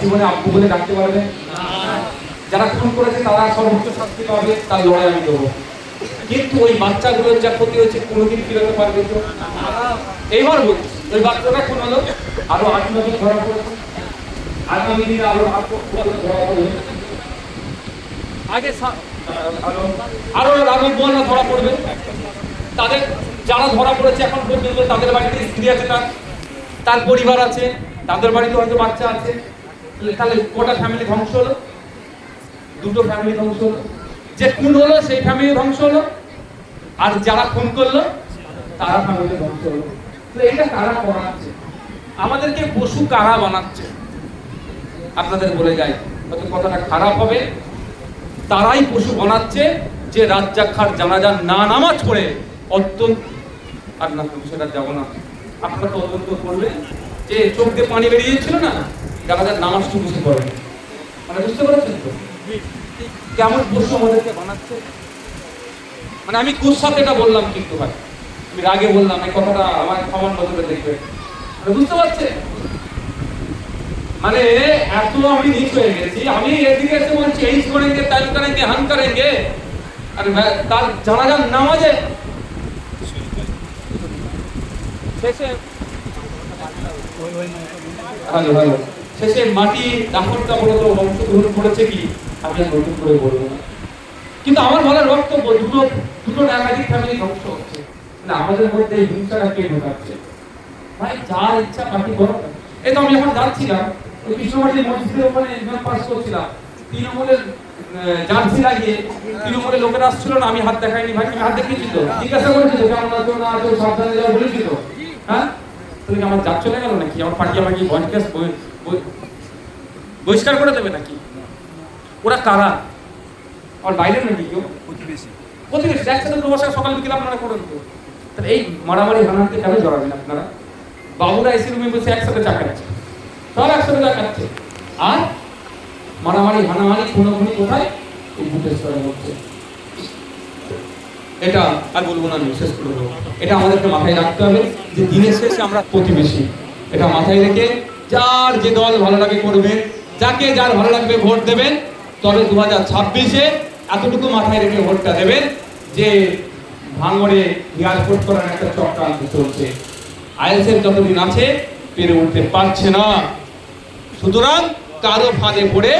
জীবনে আব্বু বলে ডাকতে পারবে? যারা খুন করেছে, তারা সর্বোচ্চ শাস্তি পাবে, তার লড়াই আমি দেবো কিন্তু ওই বাচ্চাগুলোর যা ক্ষতি হয়েছে, কোনোদিন ফিরাতে পারবে তো? এইবার বলছি ওই বাচ্চাটা খুন হলো, আরও আট নজন ধরা পড়েছে। আগামী দিনে আরও আট ধরা পড়বে আগে আরও আরও বোনরা ধরা পড়বে। তাদের যারা ধরা পড়েছে, এখন পর্যন্ত তাদের বাড়িতে স্ত্রী আছে তার। তার পরিবার আছে, তাদের বাড়িতে হয়তো বাচ্চা আছে। তাহলে কটা ফ্যামিলি ধ্বংস হলো? দুটো ফ্যামিলি ধ্বংস হলো? যে খুন হলো, সেই ফ্যামিলি ধ্বংস হলো? আর যারা খুন করল, তারা ফ্যামিলি ধ্বংস হলো। তো এটা কারা করাচ্ছে আমাদেরকে পশু কারা বানাচ্ছে? আপনাদের বলে যাই, হয়তো কথাটা খারাপ হবে। তারাই পশু বানাচ্ছে যে রাজ্জাক্ষার জানাজার না নামাজ পড়ে অত্যন্ত আর না, সেটা যাব না। আপনারা তদন্ত করবেন যে চোখ দিয়ে পানি বেরিয়েছিল না? জানাজার নামাজটুকু সে করে মানে বুঝতে পারছেন তো? কেমন পশু আমাদেরকে বানাচ্ছে? মানে আমি কুসাতে এটা বললাম কিন্তু ভাই। আমি রাগে বললাম, এই কথাটা আমার ক্ষমার বদলে দেখবে। মানে বুঝতে পারছে মানে এত আমি নিচ হয়ে গেছি, আমি এদিকে এসে বলছি, এই করেঙ্গে, তাই করেঙ্গে, হান করেঙ্গে। আর তার জানাজার নামাজে শেষে হ্যালো হ্যালো। শেষে মাটি দাফনটা বলতো অংশগ্রহণ করেছে কি? আমি আর নতুন করে বলব না। কিন্তু আমার বলার বক্তব্য দুটো দুটো একাধিক ফ্যামিলি ধ্বংস হচ্ছে। আমাদের মধ্যে হিংসাটা কে ঢোকাচ্ছে? ভাই, যার ইচ্ছা পার্টি করো। এই তো আমি যখন যাচ্ছিলাম। ওই মসজিদের ওখানে পাস করছিলাম। তৃণমূলের জার্সি লাগিয়ে তৃণমূলের লোকেরা আসছিল না, আমি হাত দেখাইনি। ভাই, তুমি হাত দেখিয়েছি তো? জিজ্ঞাসা করেছি তো কেমন আছো, না আছো, সাবধানে যাও বলেছি তো? হ্যাঁ? তুমি আমার জাত চলে গেল নাকি? আমার পার্টি আমাকে বয়স্কার বহিষ্কার করে দেবে নাকি? ওরা কারা? আমার বাইরের নাকি কেউ? প্রতিবেশী। প্রতিবেশী একসাথে তো বসে সকাল বিকেল আপনারা করেন তো। তাহলে এই মারামারি হানাহানকে কেন জড়াবেন আপনারা? বাবুরা এসি রুমে বসে একসাথে চা খাচ্ছে। সব একসাথে চা খাচ্ছে। আর মারামারি হানাহানি খুনোখুনি কোথায়? এই বুটের স্তরে হচ্ছে এটা আর বলব না আমি শেষ করে দেবো। এটা আমাদেরকে মাথায় রাখতে হবে যে দিনের শেষে আমরা প্রতিবেশী। এটা মাথায় রেখে যার যে দল ভালো লাগে করবেন, যাকে যার ভালো লাগবে ভোট দেবেন, তবে দু হাজার ছাব্বিশে এতটুকু মাথায় রেখে ভোটটা দেবেন যে ভাঙড়ে রিয়াজপোর্ট করার একটা চক্রান্ত চলছে। আইএসএফ যতদিন আছে, পেরে উঠতে পারছে না। সুতরাং কারও ফাঁদে পড়ে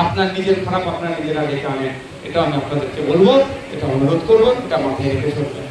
আপনার নিজের খারাপ, আপনার নিজের আগে কানে, এটা আমি আপনাদেরকে বলব, এটা অনুরোধ করব, এটা মাথায় রেখে চলবেন